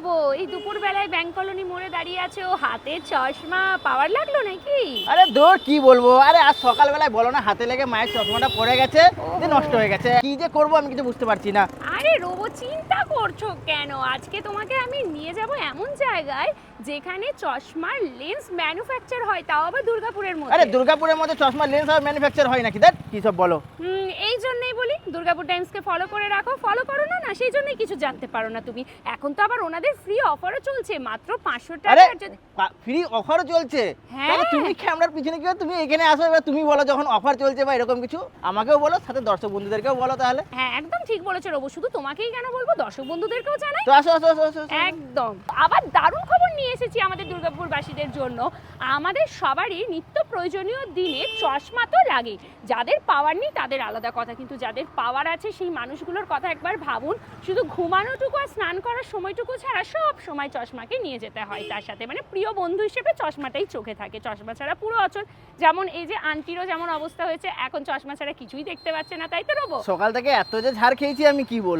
রবো এই দুপুর বেলায় ব্যাংক কলোনি মোড়ে দাঁড়িয়ে আছে ও হাতে চশমা। পাওয়ার লাগল নাকি? আরে দো কি বলব? আরে আজ সকালবেলায় বলো না হাতে লেগে মায়ের চশমাটা পড়ে গেছে যে নষ্ট হয়ে গেছে। কি যে করব আমি কিছু বুঝতে পারছি না। আরে রোবো চিন্তা করছ কেন? আজকে তোমাকে আমি নিয়ে যাব এমন জায়গায় যেখানে চশমার লেন্স ম্যানুফ্যাকচার হয় তাও আবার দুর্গাপুরের মধ্যে। আরে দুর্গাপুরের মধ্যে চশমা লেন্স আর ম্যানুফ্যাকচার হয় নাকি? দেখ কি সব বলো। হুম, এই জন্যই বলি দুর্গাপুর টাইমসকে ফলো করে রাখো। ফলো করো না না সেই জন্যই কিছু জানতে পারো না তুমি। এখন তো আবার ওনাদের ফ্রি অফারও চলছে মাত্র পাঁচশো আরে টাকা ফ্রি অফারও চলছে? হ্যাঁ। তাহলে তুমি ক্যামেরার পিছনে গিয়ে তুমি এখানে আসো? এবার তুমি বলো যখন অফার চলছে বা এরকম কিছু। আমাকেও বলো সাথে দর্শক বন্ধুদেরকেও বলো তাহলে। হ্যাঁ একদম ঠিক বলেছ রবু। শুধু তোমাকেই কেন বলব? দর্শক বন্ধুদেরকেও জানাই। তো আসো আসো আসো। একদম। আবার দারুণ খবর নিয়ে এসেছি আমাদের দুর্গাপুরবাসীদের জন্য। আমাদের সবারই নিত্য প্রয়োজনীয় দিনে চশমা তো লাগেই। যাদের পাওয়ার নেই তাদের আলাদা কথা। কিন্তু যাদের পাওয়ার আছে সেই মানুষগুলোর কথা একবার ভাবুন। শুধু ঘুমানোটুকু আর স্নান করার সময়টুকু ছাড়া সব সময় চশমাকে নিয়ে যেতে হয়। তার সাথে মানে প্রিয় বন্ধু হিসেবে চশমাটাই চোখে থাকে। চশমা ছাড়া পুরো অচল। যেমন এই যে আন্টিরও যেমন অবস্থা হয়েছে এখন চশমা ছাড়া কিছুই দেখতে পাচ্ছে না। তাই তো রবো সকাল থেকে এত যে ঝাড় খেয়েছি আমি কি বলব?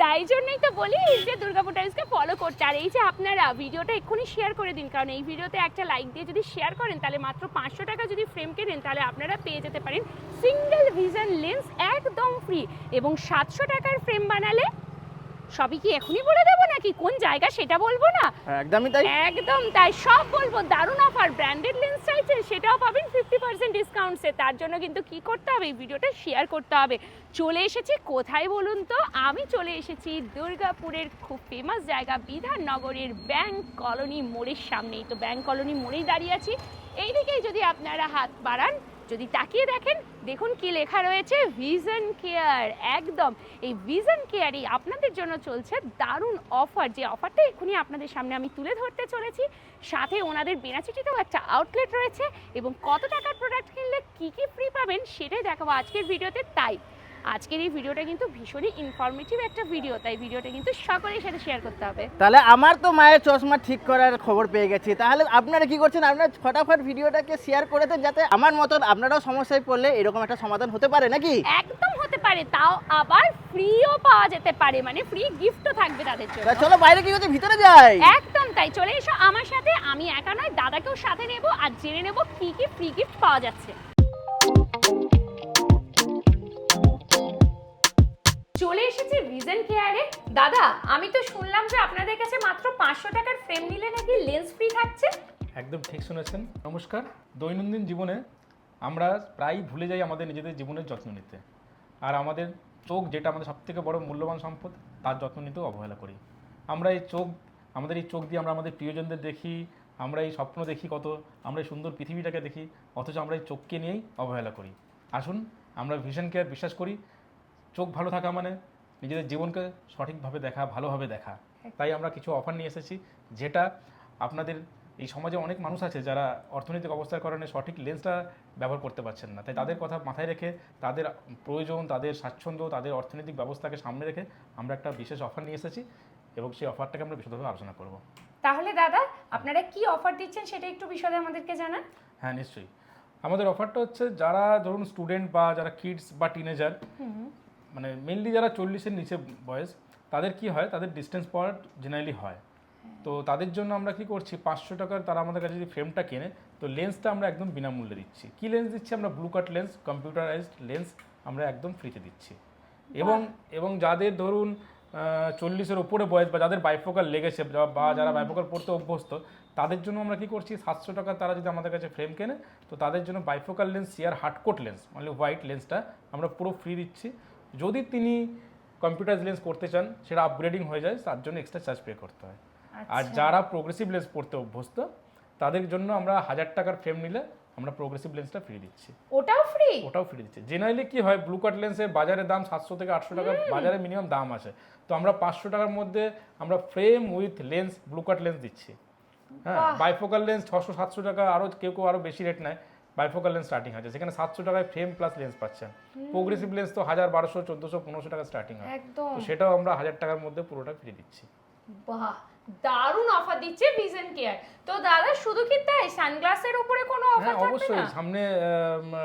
তাই জন্যই তো বলি যে দুর্গা টাইমসকে ফলো করতে। আর এই যে আপনারা ভিডিওটা এক্ষুনি শেয়ার করে দিন, কারণ এই ভিডিওতে একটা লাইক দিয়ে যদি শেয়ার করেন, তাহলে মাত্র পাঁচশো টাকা যদি ফ্রেম কেনেন তাহলে আপনারা পেয়ে যেতে পারেন সিঙ্গেল ভিজন লেন্স একদম ফ্রি এবং সাতশো টাকার ফ্রেম বানালে সবই কি এখনই বলে দেবো নাকি? কোন জায়গা সেটা বলব না? একদমই তাই। একদম তাই সব বলব। দারুণ অফার ব্র্যান্ডেড লেন্স চাইছেন সেটাও পাবেন ফিফটি পার্সেন্ট ডিসকাউন্টসে তার জন্য কিন্তু কি করতে হবে? এই ভিডিওটা শেয়ার করতে হবে। চলে এসেছি কোথায় বলুন তো? আমি চলে এসেছি দুর্গাপুরের খুব ফেমাস জায়গা বিধাননগরের ব্যাংক কলোনি মোড়ের সামনেই। তো ব্যাংক কলোনি মোড়েই দাঁড়িয়ে আছি। এইদিকেই যদি আপনারা হাত বাড়ান যদি তাকিয়ে দেখেন, দেখুন কি লেখা রয়েছে ভিজন কেয়ার একদম। এই ভিজন কেয়ারই আপনাদের জন্য চলছে দারুণ অফার যে অফারটা এখনই আপনাদের সামনে আমি তুলে ধরতে চলেছি। সাথে ওনাদের বেনাচিটিতেও একটা আউটলেট রয়েছে এবং কত টাকার প্রোডাক্ট কিনলে কী কী ফ্রি পাবেন সেটাই দেখাবো আজকের ভিডিওতে তাই আজকের এই ভিডিওটা কিন্তু ভীষণই ইনফরমেটিভ একটা ভিডিও তাই ভিডিওটা কিন্তু সকলের সাথে শেয়ার করতে হবে। তাহলে আমার তো মায়ের চশমা ঠিক করার খবর পেয়ে গেছি। তাহলে আপনারা কি করছেন? আপনারা ফটাফট ভিডিওটাকে শেয়ার করে দেন যাতে আমার মতন আপনারাও সমস্যায় পড়লে এরকম একটা সমাধান হতে পারে নাকি? একদম হতে পারে তাও আবার ফ্রিও পাওয়া যেতে পারে মানে ফ্রি গিফটও থাকবে তাদের জন্য। চলো বাইরে কি হচ্ছে? ভিতরে যাই। একদম তাই চলে এসো আমার সাথে। আমি একা নয় দাদাকেও সাথে নেব আর জেনে নেব কি কি ফ্রি গিফট পাওয়া যাচ্ছে। এসেছি ভিজন কেয়ারে দাদা, আমি তো শুনলাম যে আপনাদের কাছে মাত্র পাঁচশো টাকার ফ্রেম নিলে নাকি লেন্স ফ্রি থাকছে। একদম ঠিক শুনেছেন। নমস্কার। দৈনন্দিন জীবনে আমরা প্রায়ই ভুলে যাই আমাদের নিজেদের জীবনের যত্ন নিতে। আর আমাদের চোখ, যেটা আমাদের সবথেকে বড় মূল্যবান সম্পদ, তার যত্ন নিতেও অবহেলা করি। আমরা এই চোখ, আমাদের এই চোখ দিয়ে আমরা আমাদের প্রিয়জনদের দেখি, আমরা এই স্বপ্ন দেখি কত, আমরা এই সুন্দর পৃথিবীটাকে দেখি, অথচ আমরা এই চোখকে নিয়েই অবহেলা করি। আসুন, আমরা ভিশন কেয়ার বিশ্বাস করি, চোখ ভালো থাকা মানে নিজেদের জীবনকে সঠিকভাবে দেখা ভালোভাবে দেখা। তাই আমরা কিছু অফার নিয়ে এসেছি যেটা আপনাদের এই সমাজে অনেক মানুষ আছে যারা অর্থনৈতিক অবস্থার কারণে সঠিক লেন্সটা ব্যবহার করতে পারছেন না। তাই তাদের কথা মাথায় রেখে তাদের প্রয়োজন তাদের স্বাচ্ছন্দ্য তাদের অর্থনৈতিক ব্যবস্থাকে সামনে রেখে আমরা একটা বিশেষ অফার নিয়ে এসেছি এবং সেই অফারটাকে আমরা বিশদভাবে আলোচনা করব। তাহলে দাদা আপনারা কি অফার দিচ্ছেন সেটা একটু বিশদে আমাদেরকে জানান। হ্যাঁ নিশ্চয়ই। আমাদের অফারটা হচ্ছে যারা ধরুন স্টুডেন্ট বা যারা কিডস বা টিনেজার মানে মেনলি যারা চল্লিশের নিচে বয়স তাদের কি হয়? তাদের ডিস্টেন্স পাওয়ার জেনারেলি হয়। তো তাদের জন্য আমরা কি করছি? পাঁচশো টাকার তারা আমাদের কাছে যদি ফ্রেমটা কেনে তো লেন্সটা আমরা একদম বিনামূল্যে দিচ্ছি। কি লেন্স দিচ্ছি? আমরা blue cut lens computerized lens আমরা একদম ফ্রিতে দিচ্ছি। এবং এবং যাদের ধরুন চল্লিশের ওপরে বয়স বা যাদের বাইফোকাল লেগেছে বা- বা যারা বাইফোকাল পড়তে অভ্যস্ত তাদের জন্য আমরা কি করছি? সাতশো টাকা তারা যদি আমাদের কাছে ফ্রেম কেনে তো তাদের জন্য bifocal lens CR hardcoat lens মানে হোয়াইট লেন্সটা আমরা পুরো ফ্রি দিচ্ছি। যদি তিনি কম্পিউটার লেন্স করতে চান সেটা আপগ্রেডিং হয়ে যায় তার জন্য এক্সট্রা চার্জ পে করতে হয়। আর যারা প্রোগ্রেসিভ লেন্স পড়তে অভ্যস্ত তাদের জন্য আমরা হাজার টাকার ফ্রেম নিলে আমরা প্রোগ্রেসিভ লেন্সটা ফ্রি দিচ্ছি। ওটাও ফ্রি ওটাও ফ্রি দিচ্ছি। জেনারেলি কি হয় ব্লু কাট লেন্সের বাজারে দাম সাতশো থেকে আটশো টাকা বাজারে মিনিমাম দাম আছে। তো আমরা পাঁচশো টাকার মধ্যে আমরা frame with lens blue cut lens দিচ্ছি। হ্যাঁ। বাইফোকাল লেন্স ছশো সাতশো টাকা আরও কেউ কেউ আরও বেশি রেট নেয়। বাইফোকাল লেন্স স্টার্টিং আছে সেখানে সাতশো টাকায় ফ্রেম প্লাস লেন্স পাচ্ছেন। প্রোগ্রেসিভ লেন্স তো হাজার বারোশো চোদ্দোশো পনেরোশো টাকা স্টার্টিং হয়। একদম। তো সেটাও আমরা হাজার টাকার মধ্যে পুরোটা ফ্রি দিচ্ছি। বাহ দারুণ অফার দিচ্ছে ভিজন কেয়ার তো দাদা শুধু কি তাই? সানগ্লাসের উপরে কোনো অফার হ্যাঁ থাকবে অবশ্যই। না? সামনে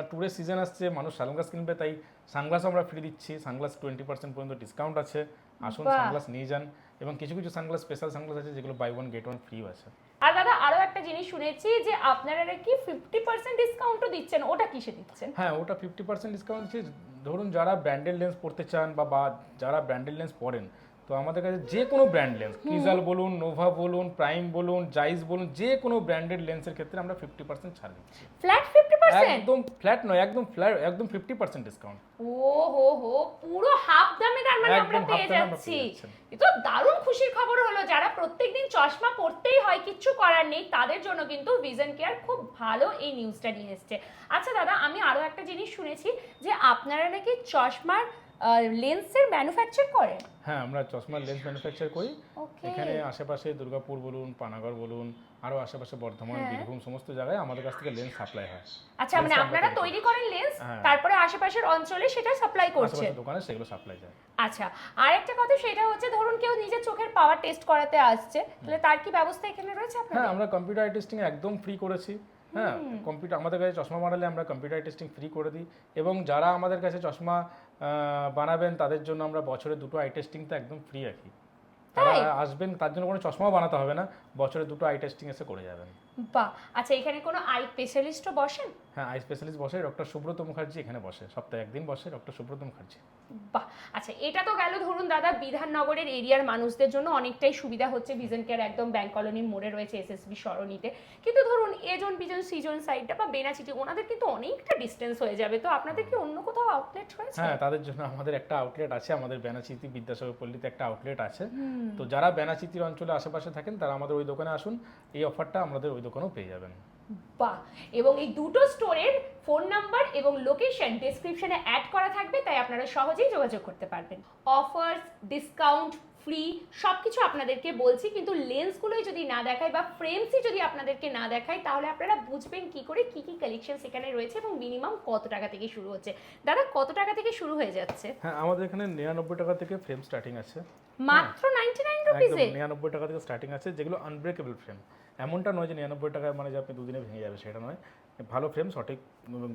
ট্যুরের সিজন আসছে মানুষ সানগ্লাস কিনবে তাই সানগ্লাস আমরা ফ্রি দিচ্ছি। সানগ্লাস টোয়েন্টি পার্সেন্ট পর্যন্ত ডিসকাউন্ট আছে। আসুন সানগ্লাস নিয়ে যান। এবং কিছু কিছু সানগ্লাস স্পেশাল সানগ্লাস আছে যেগুলো buy one get one free আছে। আর দাদা একটা জিনিস শুনেছি যে আপনারা নাকি ফিফটি পার্সেন্ট ডিসকাউন্টও দিচ্ছেন ওটা কিসে দিচ্ছেন? হ্যাঁ ওটা ফিফটি পার্সেন্ট ডিসকাউন্ট দিচ্ছি। ধরুন যারা ব্র্যান্ডেড লেন্স পড়তে চান বা যারা ব্র্যান্ডেড লেন্স পরেন তো আমাদের কাছে যে কোনো ব্র্যান্ড লেন্স কিজাল বলুন নোভা বলুন প্রাইম বলুন জাইজ বলুন যে কোনো ব্র্যান্ডেড লেন্সের ক্ষেত্রে আমরা ফিফটি পার্সেন্ট ছাড় দিচ্ছি। ফ্ল্যাট একদম ফ্ল্যাট নয় একদম ফ্ল্যাট একদম ফিফটি পার্সেন্ট ডিসকাউন্ট ও হো হো পুরো হাফ দামে তার মানে আমরা পেয়ে যাচ্ছি। পেয়ে যাচ্ছেন। এ তো দারুণ খুশির খবর হলো যারা প্রত্যেকদিন চশমা পড়তেই হয় কিচ্ছু করার নেই তাদের জন্য কিন্তু ভিজন কেয়ার খুব ভালো এই নিউজটা নিয়ে এসছে। আচ্ছা দাদা আমি আরও একটা জিনিস শুনেছি যে আপনারা নাকি চশমার লেন্সের ম্যানুফ্যাকচার করেন? হ্যাঁ আমরা চশমার লেন্স ম্যানুফ্যাকচার করি। এখানে আশেপাশে দুর্গাপুর বলুন পানাগড় বলুন আরও আশেপাশে বর্ধমান হ্যাঁ। বীরভূম সমস্ত জায়গায় আমাদের কাছ থেকে লেন্স সাপ্লাই হয়। আচ্ছা মানে আপনারা তৈরি করেন লেন্স হ্যাঁ। তারপরে আশেপাশের অঞ্চলে সেটা সাপ্লাই করছে দোকানে সেগুলো সাপ্লাই যায়। আচ্ছা আর একটা কথা সেটা হচ্ছে ধরুন কেউ নিজের চোখের পাওয়ার টেস্ট করাতে আসছে তাহলে তার কি ব্যবস্থা এখানে রয়েছে আপনাদের? হ্যাঁ আমরা কম্পিউটার টেস্টিং একদম ফ্রি করেছি। হ্যাঁ কম্পিউটার আমাদের কাছে চশমা বানালে আমরা কম্পিউটার টেস্টিং ফ্রি করে দিই। এবং যারা আমাদের কাছে চশমা বানাবেন তাদের জন্য আমরা বছরে দুটো আই টেস্টিং তো একদম ফ্রি রাখি তারা আসবেন তার জন্য কোনো চশমাও বানাতে হবে না। বছরে দুটো আই টেস্টিং এসে করে যাবেন। বাহ! আচ্ছা এখানে কোনো আই স্পেশালিস্টও বসেন? হ্যাঁ আই স্পেশালিস্ট বসে ডক্টর সুব্রত মুখার্জি এখানে বসে। সপ্তাহে একদিন বসে ডক্টর সুব্রত মুখার্জি। বাহ! আচ্ছা এটা তো গেল ধরুন দাদা বিধাননগরের এরিয়ার মানুষদের জন্য অনেকটাই সুবিধা হচ্ছে। ভিজন কেয়ার একদম ব্যাংক কলোনির মোড়ে রয়েছে এসএসবি সরণিতে। কিন্তু ধরুন এজন বিজন সিজন সাইডটা বা বেনাচিটি ওনাদের কিন্তু অনেকটা ডিস্টেন্স হয়ে যাবে। তো আপনাদের কি অন্য কোথাও আউটলেট রয়েছে হ্যাঁ তাদের জন্য আমাদের একটা আউটলেট আছে। আমাদের বেনাচিতি বিদ্যাসাগর পল্লীতে একটা আউটলেট আছে। তো যারা বেনাচিতির অঞ্চলে আশেপাশে থাকেন তারা আমাদের ওই দোকানে আসুন এই অফারটা আমাদের ওই দোকানেও পেয়ে যাবেন। বাহ! এবং এই দুটো স্টোরের ফোন নাম্বার এবং লোকেশন ডেসক্রিপশনে অ্যাড করা থাকবে তাই আপনারা সহজেই যোগাযোগ করতে পারবেন। অফার্স ডিসকাউন্ট ফ্রি সব কিছু আপনাদেরকে বলছি কিন্তু লেন্সগুলোই যদি না দেখায় বা ফ্রেমসই যদি আপনাদেরকে না দেখায় তাহলে আপনারা বুঝবেন কি করে কি কি কালেকশন সেখানে রয়েছে এবং মিনিমাম কত টাকা থেকে শুরু হচ্ছে। দাদা কত টাকা থেকে শুরু হয়ে যাচ্ছে? হ্যাঁ আমাদের এখানে নিরানব্বই টাকা থেকে ফ্রেম স্টার্টিং আছে। মাত্র নাইনটি নাইন একদম রুপিসে নিরানব্বই টাকা থেকে স্টার্টিং আছে যেগুলো আনব্রেকেবল ফ্রেম এমনটা নয় যে নিরানব্বই টাকায় মানে যে আপনি দুদিনে ভেঙে যাবে সেটা নয়। ভালো ফ্রেম সঠিক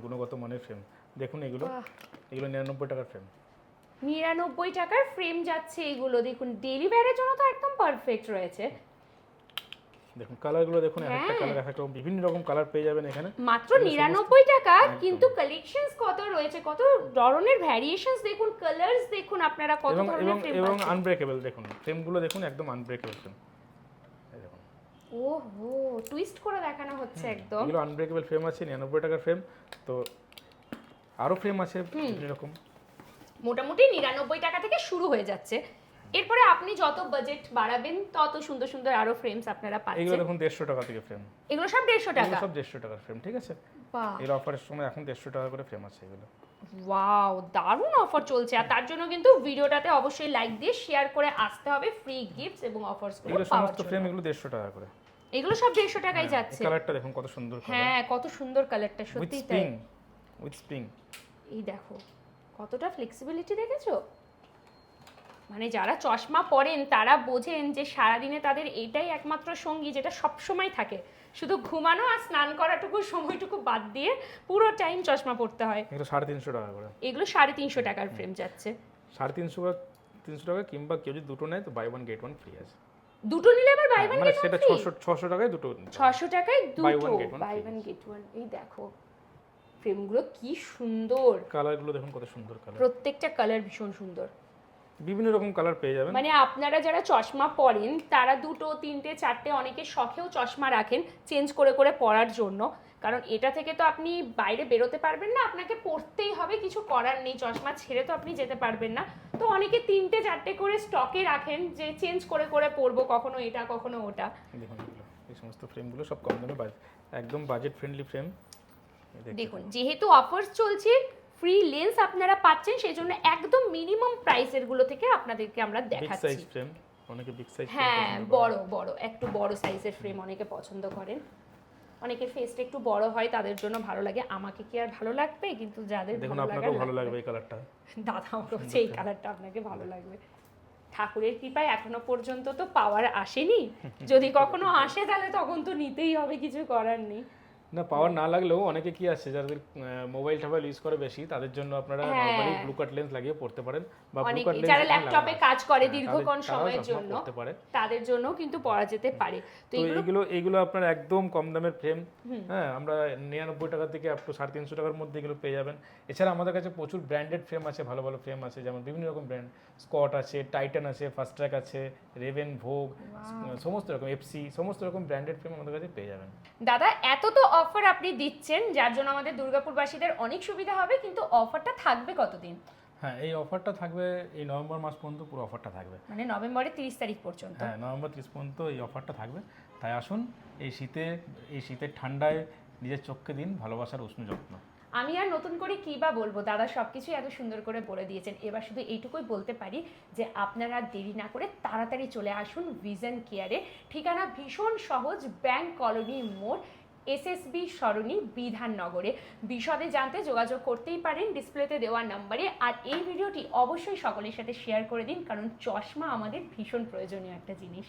গুণগত মানের ফ্রেম দেখুন এগুলো এগুলো নিরানব্বই টাকার ফ্রেম নিরানব্বই টাকার ফ্রেম যাচ্ছে এগুলো। দেখুন ডেলি ওয়্যারের জন্য তো একদম পারফেক্ট রয়েছে। দেখুন কালারগুলো দেখুন এক একটা হ্যাঁ। কালার এক এক রকম বিভিন্ন রকম কালার পেয়ে যাবেন এখানে। মাত্র এগুলো সমস্ত- নিরানব্বই টাকা কিন্তু কালেকশনস কত রয়েছে? কত ধরনের ভ্যারিয়েশনস দেখুন কালার্স দেখুন আপনারা কত ধরনের এবং ফ্রেম এবং আনব্রেকেবল দেখুন। ফ্রেমগুলো দেখুন একদম আনব্রেকেবল ফ্রেম দেখুন। ওহো টুইস্ট করে দেখানো হচ্ছে একদম। এগুলো আনব্রেকেবল ফ্রেম আছে নিরানব্বই টাকার ফ্রেম তো আরও ফ্রেম আছে বিভিন্ন রকম মোটামুটি নিরানব্বই টাকা থেকে শুরু হয়ে যাচ্ছে। এরপরে আপনি যত বাজেট বাড়াবেন তত সুন্দর সুন্দর আরও ফ্রেমস আপনারা এগুলো দেখুন দেড়শো টাকা থেকে ফ্রেম এগুলো সব দেড়শো টাকা। এগুলো সব দেড়শো টাকার ফ্রেম ঠিক আছে? বাহ। এর অফারের সময় এখন দেড়শো টাকা করে ফ্রেম আছে এগুলো। ওয়াও দারুণ অফার চলছে। আর তার জন্য কিন্তু ভিডিওটাতে অবশ্যই লাইক দিয়ে শেয়ার করে আসতে হবে। ফ্রি গিফটস এবং অফার্সগুলো এগুলো পাওয়ার সমস্ত জন্য। ফ্রেম এগুলো দেড়শো টাকা করে। এগুলো সব দেড়শো টাকায় যাচ্ছে। কালারটা দেখুন কত সুন্দর হ্যাঁ কত সুন্দর কালারটা সত্যি তাই। উইথ স্প্রিং উইথ স্প্রিং এই দেখো। কতটা ফ্লেক্সিবিলিটি দেখেছ? মানে যারা চশমা পরেন তারা বোঝেন যে সারাদিনে তাদের এটাই একমাত্র সঙ্গী যেটা সব সময় থাকে। শুধু ঘুমানো আর স্নান করাটুকু সময়টুকু বাদ দিয়ে পুরো টাইম চশমা পড়তে হয়। এগুলো সাড়ে তিনশো টাকা করে। এগুলো সাড়ে তিনশো টাকার ফ্রেম যাচ্ছে। সাড়ে তিনশো টাকা তিনশো টাকা কিংবা কেউ যদি দুটো নেয় তো buy one get one free আছে। দুটো নিলে আবার বাই ওয়ান গেট মানে সেটা ছশো ছশো টাকায় দুটো নিতে হবে। ছশো টাকায় দুটো। বাই ওয়ান গেট ওয়ান এই দেখো। ফ্রেমগুলো কি সুন্দর। কালারগুলো দেখুন কত সুন্দর কালার প্রত্যেকটা কালার ভীষণ সুন্দর। বিভিন্ন রকম কালার পেয়ে যাবেন। মানে আপনারা যারা চশমা পরেন তারা দুটো তিনটে চারটে অনেকে শখেও চশমা রাখেন চেঞ্জ করে করে পরার জন্য। কারণ এটা থেকে তো আপনি বাইরে বেরোতে পারবেন না আপনাকে পড়তেই হবে কিছু করার নেই। চশমা ছেড়ে তো আপনি যেতে পারবেন না। তো অনেকে তিনটে চারটে করে স্টকে রাখেন যে চেঞ্জ করে করে পরবো কখনো এটা কখনো ওটা। দেখুন এই সমস্ত ফ্রেমগুলো সব কম দামে একদম বাজেট ফ্রেন্ডলি ফ্রেম দেখুন যেহেতু অফার্স চলছে ফ্রি লেন্স আপনারা পাচ্ছেন সেই জন্য একদম মিনিমাম প্রাইসেরগুলো থেকে আপনাদেরকে আমরা দেখাচ্ছি। অনেকে বিগ সাইজ হ্যাঁ বড় বড় একটু বড় সাইজের ফ্রেম অনেকে পছন্দ করেন। অনেকের ফেসটা একটু বড় হয় তাদের জন্য ভালো লাগে। আমাকে কি আর ভালো লাগবে? কিন্তু যাদের দেখুন লাগার ভালো লাগবে। এই কালারটা দাদা বলছে এই কালারটা আপনাকে ভালো লাগবে। ঠাকুরের কৃপায় এখনও পর্যন্ত তো পাওয়ার আসেনি। যদি কখনো আসে তাহলে তখন তো নিতেই হবে কিছু করার নেই। না পাওয়ার না লাগলেও অনেকে কি আছে যাদের মোবাইল টোবাইল ইউজ করে বেশি তাদের জন্য আপনারা হ্যাঁ। নর্মালি ব্লু কাট লেন্স লাগিয়ে পড়তে পারেন বা ব্লু কাট লেন্স যারা ল্যাপটপে কাজ করে দীর্ঘক্ষণ সময়ের জন্য তাদের জন্য কিন্তু পড়া যেতে পারে। তো এইগুলো এইগুলো আপনার একদম কম দামের ফ্রেম হ্যাঁ আমরা নিরানব্বই টাকা থেকে আপ টু সাড়ে তিনশো টাকার মধ্যে এগুলো পেয়ে যাবেন। এছাড়া আমাদের কাছে প্রচুর ব্র্যান্ডেড ফ্রেম আছে ভালো ভালো ফ্রেম আছে যেমন বিভিন্ন রকম ব্র্যান্ড স্কট আছে টাইটান আছে ফার্স্ট ট্র্যাক আছে রেভেন ভোগ সমস্ত রকম এফসি সমস্ত রকম ব্র্যান্ডেড ফ্রেম আমাদের কাছে পেয়ে যাবেন। দাদা এত তো অফার আপনি দিচ্ছেন যার জন্য আমাদের দুর্গাপুরবাসীদের অনেক সুবিধা হবে কিন্তু অফারটা থাকবে কতদিন? হ্যাঁ এই অফারটা থাকবে এই নভেম্বর মাস পর্যন্ত পুরো অফারটা থাকবে। মানে নভেম্বরের তিরিশ তারিখ পর্যন্ত? হ্যাঁ নভেম্বর ত্রিশ পর্যন্ত এই অফারটা থাকবে। তাই আসুন এই শীতে এই শীতের ঠান্ডায় নিজের চোখকে দিন ভালোবাসার উষ্ণ যত্ন। আমি আর নতুন করে কি বা বলব? দাদা সবকিছু এত সুন্দর করে বলে দিয়েছেন। এবার শুধু এইটুকুই বলতে পারি যে আপনারা দেরি না করে তাড়াতাড়ি চলে আসুন ভিজন কেয়ারে ঠিকানা ভীষণ সহজ ব্যাংক কলোনি মোড় এসএসবি সরণি বিধাননগরে। বিশদে জানতে যোগাযোগ করতেই পারেন, ডিসপ্লেতে দেওয়া নাম্বারে। আর এই ভিডিওটি অবশ্যই সকলের সাথে শেয়ার করে দিন, কারণ চশমা আমাদের ভীষণ প্রয়োজনীয় একটা জিনিস।